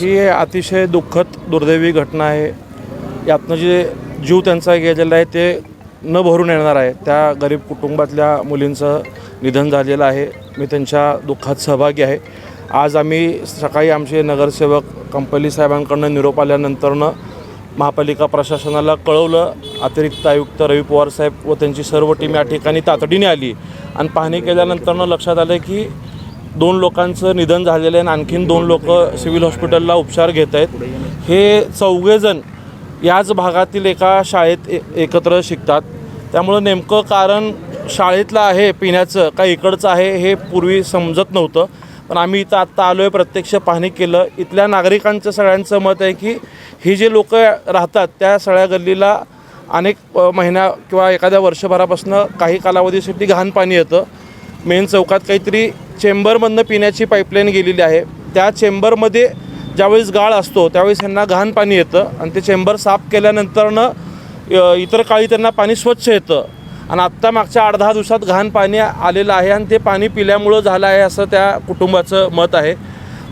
ही अतिशय दुःखद दुर्दैवी घटना आहे. यातनं जे जीव त्यांचा गेलेला आहे ते न भरून येणार आहे. त्या गरीब कुटुंबातल्या मुलींचं निधन झालेलं आहे. मी त्यांच्या दुःखात सहभागी आहे. आज आम्ही सकाळी आमचे नगरसेवक कंपली साहेबांकडनं निरोप आल्यानंतरनं महापालिका प्रशासनाला कळवलं. अतिरिक्त आयुक्त रवी पवार साहेब व त्यांची सर्व टीम या ठिकाणी तातडीने आली. आणि पाहणी केल्यानंतरनं लक्षात आलं की दोन लोकांचं निधन झालेलं आहे आणि आणखीन दोन लोक सिव्हिल हॉस्पिटलला उपचार घेत आहेत. हे चौघेजण याच भागातील एका शाळेत ए एकत्र शिकतात. त्यामुळं नेमकं कारण शाळेतलं आहे पिण्याचं का इकडचं आहे हे पूर्वी समजत नव्हतं. पण आम्ही इथं आत्ता आलो आहे प्रत्यक्ष पाहणी केलं. इथल्या नागरिकांचं सगळ्यांचं मत आहे की ही जे लोक राहतात त्या सगळ्या गल्लीला अनेक महिन्या किंवा एखाद्या वर्षभरापासून काही कालावधीसाठी घाण पाणी येतं. मेन चौकात काहीतरी चेंबरमधनं पिण्याची पाईपलाईन गेलेली आहे. त्या चेंबरमध्ये ज्यावेळेस गाळ असतो त्यावेळेस त्यांना घाण पाणी येतं आणि ते चेंबर साफ केल्यानंतरनं इतर काळी त्यांना पाणी स्वच्छ येतं. आणि आत्ता मागच्या आठ दहा दिवसात घाण पाणी आलेलं आहे आणि ते पाणी पिल्यामुळं झालं आहे असं त्या कुटुंबाचं मत आहे.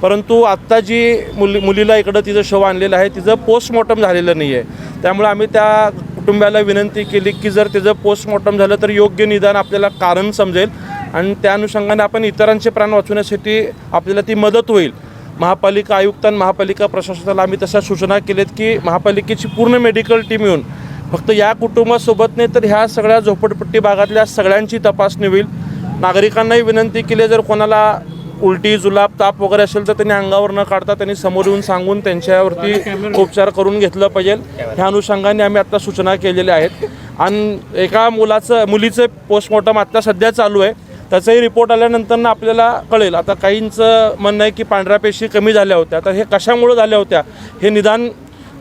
परंतु आत्ता जी मुली मुलीला इकडं तिचं शव आणलेलं आहे तिचं पोस्टमॉर्टम झालेलं नाही आहे. त्यामुळे आम्ही त्या कुटुंबाला विनंती केली की जर तिचं पोस्टमॉर्टम झालं तर योग्य निदान आपल्याला कारण समजेल. आणि त्या अनुषंगाने आपण इतरांचे प्राण वाचवण्यासाठी आपल्याला ती मदत होईल. महापालिका आयुक्त आणि महापालिका प्रशासनाला आम्ही तशा सूचना केल्यात की महापालिकेची पूर्ण मेडिकल टीम येऊन फक्त या कुटुंबासोबत नाही तर ह्या सगळ्या झोपडपट्टी भागातल्या सगळ्यांची तपासणी होईल. नागरिकांनाही विनंती केली जर कोणाला उलटी जुलाब ताप वगैरे असेल तर त्यांनी अंगावर न काढता त्यांनी समोर येऊन सांगून त्यांच्यावरती उपचार करून घेतलं पाहिजे. ह्या अनुषंगाने आम्ही आत्ता सूचना केलेल्या आहेत. आणि एका मुलाचं मुलीचं पोस्टमॉर्टम आत्ता सध्या चालू आहे. त्याचाही रिपोर्ट आल्यानंतर ना आपल्याला कळेल. आता काहींचं म्हणणं आहे की पांढऱ्या पेशी कमी झाल्या होत्या. तर हे कशामुळे झाल्या होत्या हे निदान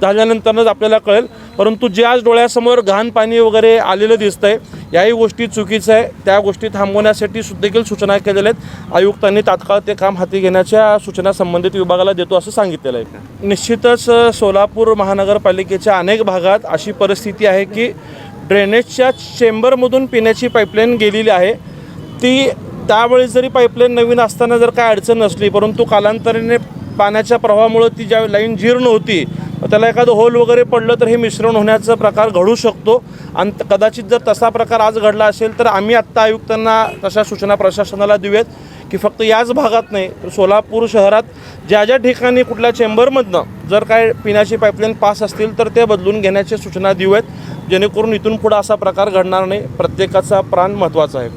झाल्यानंतरच आपल्याला कळेल. परंतु जे आज डोळ्यासमोर घाण पाणी वगैरे आलेलं दिसतंय याही गोष्टी चुकीचं आहे. त्या गोष्टी थांबवण्यासाठी सुद्धा देखील सूचना केलेल्या आहेत. आयुक्तांनी तात्काळ ते काम हाती घेण्याच्या सूचना संबंधित विभागाला देतो असं सांगितलेलं आहे. निश्चितच सोलापूर महानगरपालिकेच्या अनेक भागात अशी परिस्थिती आहे की ड्रेनेजच्या चेंबरमधून पिण्याची पाईपलाईन गेलेली आहे. ती त्यावेळी जरी पाईपलाईन नवीन असताना जर काय अडचण नसली परंतु कालांतराने पाण्याच्या प्रवाहामुळं ती ज्या लाईन जीर्ण होती त्याला एखादं होल वगैरे पडलं तर हे मिश्रण होण्याचा प्रकार घडू शकतो. आणि कदाचित जर तसा प्रकार आज घडला असेल तर आम्ही आत्ता आयुक्तांना तशा सूचना प्रशासनाला देऊयात की फक्त याच भागात नाही तर सोलापूर शहरात ज्या ज्या ठिकाणी कुठल्या चेंबरमधनं जर काय पिण्याची पाईपलाईन पास असतील तर ते बदलून घेण्याच्या सूचना देऊयात. जेणेकरून इथून पुढं असा प्रकार घडणार नाही. प्रत्येकाचा प्राण महत्त्वाचा आहे.